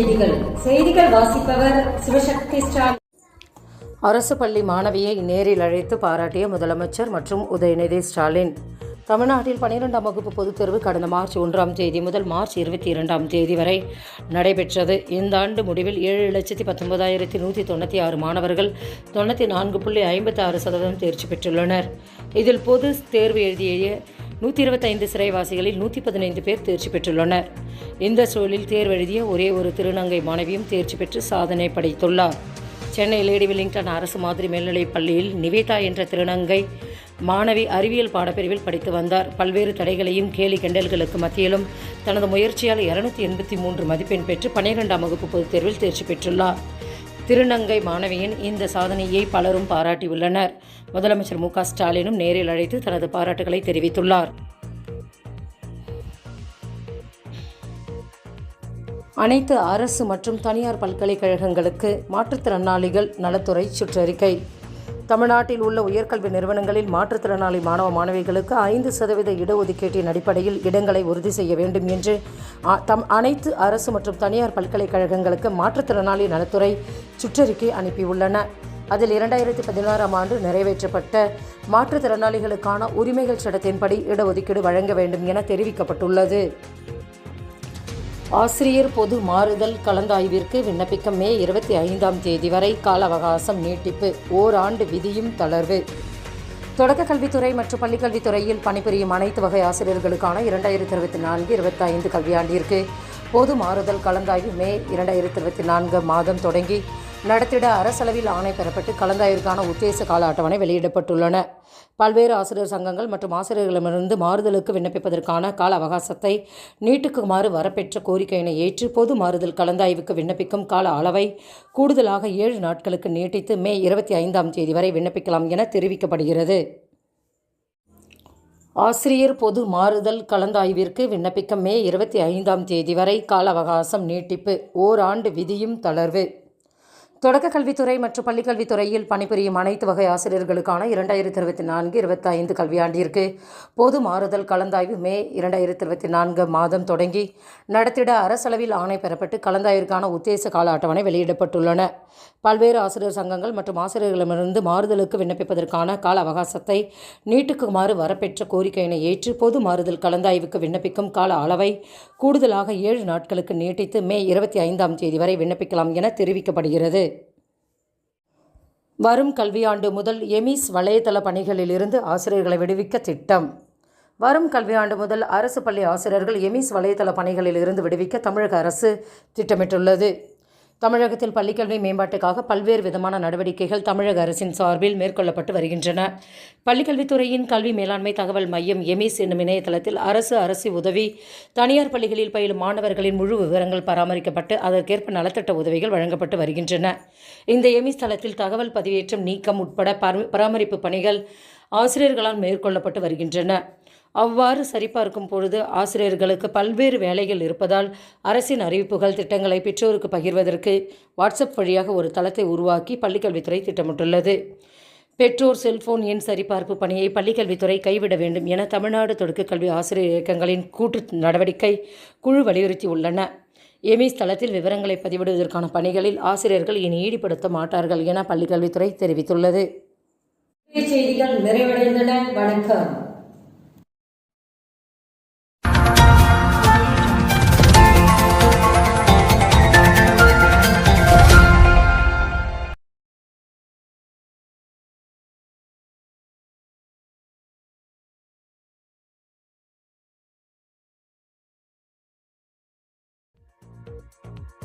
செய்திகள். செய்திகள் வாசிப்பவர் சிவசக்தி ஸ்டாலின். அரசு பள்ளி மாணவியை நேரில் அழைத்து பாராட்டிய முதலமைச்சர் மற்றும் உதயநிதி ஸ்டாலின். தமிழ்நாட்டில் பனிரெண்டாம் வகுப்பு பொதுத் தேர்வு கடந்த மார்ச் ஒன்றாம் தேதி முதல் மார்ச் இருபத்தி இரண்டாம் தேதி வரை நடைபெற்றது. இந்த ஆண்டு முடிவில் ஏழு லட்சத்தி பத்தொன்பதாயிரத்தி நூற்றி தொண்ணூற்றி ஆறு மாணவர்கள் தொண்ணூற்றி நான்கு புள்ளி ஐம்பத்தி ஆறு சதவீதம் தேர்ச்சி பெற்றுள்ளனர். இதில் பொது தேர்வு எழுதிய நூற்றி இருபத்தைந்து சிறைவாசிகளில் நூற்றி பதினைந்து பேர் தேர்ச்சி பெற்றுள்ளனர். இந்த சூழலில் தேர்வெழுதிய ஒரே ஒரு திருநங்கை மாணவியும் தேர்ச்சி பெற்று சாதனை படைத்துள்ளார். சென்னை லேடி வில்லிங்டன் அரசு மாதிரி மேல்நிலைப் பள்ளியில் நிவேதா என்ற திருநங்கை மாணவி அறிவியல் பாடப்பிரிவில் படித்து வந்தார். பல்வேறு தடைகளையும் கேலி கிண்டல்களுக்கு மத்தியிலும் தனது முயற்சியால் இருநூத்தி எண்பத்தி மூன்று மதிப்பெண் பெற்று பன்னிரெண்டாம் வகுப்பு பொதுத் தேர்வில் தேர்ச்சி பெற்றுள்ளார். திருநங்கை மாணவியின் இந்த சாதனையை பலரும் பாராட்டியுள்ளனர். முதலமைச்சர் மு க ஸ்டாலினும் நேரில் அழைத்து தனது பாராட்டுகளை தெரிவித்துள்ளார். அனைத்து அரசு மற்றும் தனியார் பல்கலைக்கழகங்களுக்கு மாற்றுத்திறனாளிகள் நலத்துறை சுற்றறிக்கை. தமிழ்நாட்டில் உள்ள உயர்கல்வி நிறுவனங்களில் மாற்றுத்திறனாளி மாணவ மாணவிகளுக்கு ஐந்து சதவீத இடஒதுக்கீட்டின் அடிப்படையில் இடங்களை உறுதி செய்ய வேண்டும் என்று அ- தம் அனைத்து அரசு மற்றும் தனியார் பல்கலைக்கழகங்களுக்கு மாற்றுத்திறனாளி நலத்துறை சுற்றறிக்கை அனுப்பியுள்ளன. அதில் இரண்டாயிரத்தி பதினாறாம் ஆண்டு நிறைவேற்றப்பட்ட மாற்றுத்திறனாளிகளுக்கான உரிமைகள் சட்டத்தின்படி இடஒதுக்கீடு வழங்க வேண்டும் என தெரிவிக்கப்பட்டுள்ளது. ஆசிரியர் பொது மாறுதல் கலந்தாய்விற்கு விண்ணப்பிக்க மே இருபத்தி ஐந்தாம் தேதி வரை கால அவகாசம் நீட்டிப்பு. ஓராண்டு விதியும் தளர்வு. தொடக்க கல்வித்துறை மற்றும் பள்ளிக்கல்வித்துறையில் பணிபுரியும் அனைத்து வகை ஆசிரியர்களுக்கான இரண்டாயிரத்தி இருபத்தி நான்கு இருபத்தைந்து கல்வியாண்டிற்கு பொது மாறுதல் கலந்தாய்வு மே இரண்டாயிரத்தி இருபத்தி நான்கு மாதம் தொடங்கி நடத்திட அரசளவில் ஆணை பெறப்பட்டு கலந்தாய்விற்கான உத்தேச கால அட்டவணை வெளியிடப்பட்டுள்ளன. பல்வேறு ஆசிரியர் சங்கங்கள் மற்றும் ஆசிரியர்களிடமிருந்து மாறுதலுக்கு விண்ணப்பிப்பதற்கான கால அவகாசத்தை நீட்டுக்குமாறு வரப்பெற்ற கோரிக்கையினை ஏற்று பொது மாறுதல் கலந்தாய்வுக்கு விண்ணப்பிக்கும் கால அளவை கூடுதலாக ஏழு நாட்களுக்கு நீட்டித்து மே இருபத்தி ஐந்தாம் தேதி வரை விண்ணப்பிக்கலாம் என தெரிவிக்கப்படுகிறது. ஆசிரியர் பொது மாறுதல் கலந்தாய்விற்கு விண்ணப்பிக்க மே இருபத்தி ஐந்தாம் தேதி வரை கால அவகாசம் நீட்டிப்பு ஓராண்டு விதியும் தளர்வு. தொடக்க கல்வித்துறை மற்றும் பள்ளிக்கல்வித்துறையில் பணிபுரியும் அனைத்து வகை ஆசிரியர்களுக்கான இரண்டாயிரத்தி இருபத்தி நான்கு இருபத்தைந்து கல்வியாண்டிற்கு பொது மாறுதல் கலந்தாய்வு மே இரண்டாயிரத்தி இருபத்தி நான்கு மாதம் தொடங்கி நடத்திட அரசளவில் ஆணை பெறப்பட்டு கலந்தாய்விற்கான உத்தேச கால அட்டவணை வெளியிடப்பட்டுள்ளன. பல்வேறு ஆசிரியர் சங்கங்கள் மற்றும் ஆசிரியர்களிடமிருந்து மாறுதலுக்கு விண்ணப்பிப்பதற்கான கால அவகாசத்தை நீட்டுக்குமாறு வரப்பெற்ற கோரிக்கையினை ஏற்று பொது மாறுதல் கலந்தாய்வுக்கு விண்ணப்பிக்கும் கால அளவை கூடுதலாக ஏழு நாட்களுக்கு நீட்டித்து மே இருபத்தி ஐந்தாம் தேதி வரை விண்ணப்பிக்கலாம் என தெரிவிக்கப்படுகிறது. வரும் கல்வியாண்டு முதல் எமிஸ் வலைதள பணிகளிலிருந்து ஆசிரியர்களை விடுவிக்க திட்டம். வரும் கல்வியாண்டு முதல் அரசு பள்ளி ஆசிரியர்கள் எமிஸ் வலைதள பணிகளில் இருந்து விடுவிக்க தமிழக அரசு திட்டமிட்டுள்ளது. தமிழகத்தில் பள்ளிக்கல்வி மேம்பாட்டுக்காக பல்வேறு விதமான நடவடிக்கைகள் தமிழக அரசின் சார்பில் மேற்கொள்ளப்பட்டு வருகின்றன. பள்ளிக்கல்வித்துறையின் கல்வி மேலாண்மை தகவல் மையம் எமிஸ் என்னும் இணையதளத்தில் அரசு அரசு உதவி தனியார் பள்ளிகளில் பயிலும் மாணவர்களின் முழு விவரங்கள் பராமரிக்கப்பட்டு அதற்கேற்ப நலத்திட்ட உதவிகள் வழங்கப்பட்டு வருகின்றன. இந்த எமிஸ் தளத்தில் தகவல் பதிவேற்றம் நீக்கம் உட்பட பராமரிப்பு பணிகள் ஆசிரியர்களால் மேற்கொள்ளப்பட்டு வருகின்றன. அவ்வாறு சரிபார்க்கும் பொழுது ஆசிரியர்களுக்கு பல்வேறு வேலைகள் இருப்பதால் அரசின் அறிவிப்புகள் திட்டங்களை பெற்றோருக்கு பகிர்வதற்கு வாட்ஸ்அப் வழியாக ஒரு தளத்தை உருவாக்கி பள்ளிக்கல்வித்துறை திட்டமிட்டுள்ளது. பெற்றோர் செல்போன் எண் சரிபார்ப்பு பணியை பள்ளிக்கல்வித்துறை கைவிட வேண்டும் என தமிழ்நாடு தொடக்க கல்வி ஆசிரியர் இயக்கங்களின் கூட்டு நடவடிக்கை குழு வலியுறுத்தியுள்ளன. எமிஸ் தளத்தில் விவரங்களை பதிவிடுவதற்கான பணிகளில் ஆசிரியர்கள் இனி ஈடுபடுத்த மாட்டார்கள் என பள்ளிக்கல்வித்துறை தெரிவித்துள்ளது. செய்திகள் நிறைவடைந்தன. வணக்கம். うん。